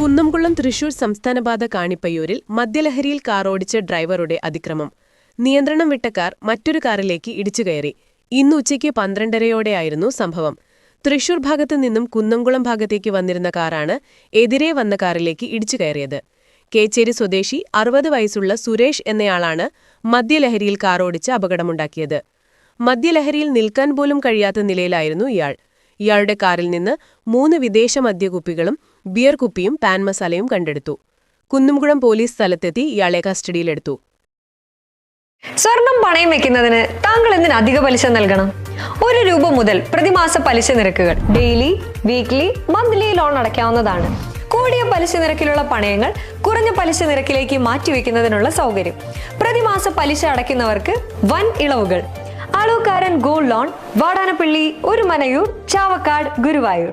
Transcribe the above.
Kunnamkulam Thrissur സംസ്ഥാനപാത കാണിപ്പയ്യൂരിൽ മദ്യലഹരിയിൽ കാറോടിച്ച ഡ്രൈവറുടെ അതിക്രമം. നിയന്ത്രണം വിട്ട കാർ മറ്റൊരു കാറിലേക്ക് ഇടിച്ചു കയറി. ഇന്ന് ഉച്ചയ്ക്ക് പന്ത്രണ്ടരയോടെയായിരുന്നു സംഭവം. തൃശൂർ ഭാഗത്തു നിന്നും കുന്നംകുളം ഭാഗത്തേക്ക് വന്നിരുന്ന കാറാണ് എതിരെ വന്ന കാറിലേക്ക് ഇടിച്ചു കയറിയത്. കേച്ചേരി സ്വദേശി അറുപത് വയസ്സുള്ള സുരേഷ് എന്നയാളാണ് മദ്യലഹരിയിൽ കാറോടിച്ച് അപകടമുണ്ടാക്കിയത്. മദ്യലഹരിയിൽ നിൽക്കാൻ പോലും കഴിയാത്ത നിലയിലായിരുന്നു ഇയാൾ. ഇയാളുടെ കാറിൽ നിന്ന് മൂന്ന് വിദേശ മദ്യകുപ്പികളും ബിയർ കുപ്പിയും പാൻ മസാലയും കണ്ടെടുത്തു. കുന്നുംകുളം പോലീസ് സ്ഥലത്തെത്തി ഇയാളെ കസ്റ്റഡിയിലെടുത്തു. സ്വർണം പണയം വെക്കുന്നതിന് താങ്കൾ എന്തിന് അധിക പലിശ നൽകണം? ഒരു രൂപ മുതൽ പ്രതിമാസ പലിശ നിരക്കുകൾ ഡെയിലി വീക്ക്ലി മന്ത്ലി ലോൺ അടയ്ക്കാവുന്നതാണ്. കൂടിയ പലിശ നിരക്കിലുള്ള പണയങ്ങൾ കുറഞ്ഞ പലിശ നിരക്കിലേക്ക് മാറ്റിവെക്കുന്നതിനുള്ള സൗകര്യം. പ്രതിമാസ പലിശ അടയ്ക്കുന്നവർക്ക് വൻ ഇളവുകൾ. അളവുകാരൻ ഗോൾഡ് ലോൺ വാടാനപ്പള്ളി ഒരു മനയൂർ ചാവക്കാട് ഗുരുവായൂർ.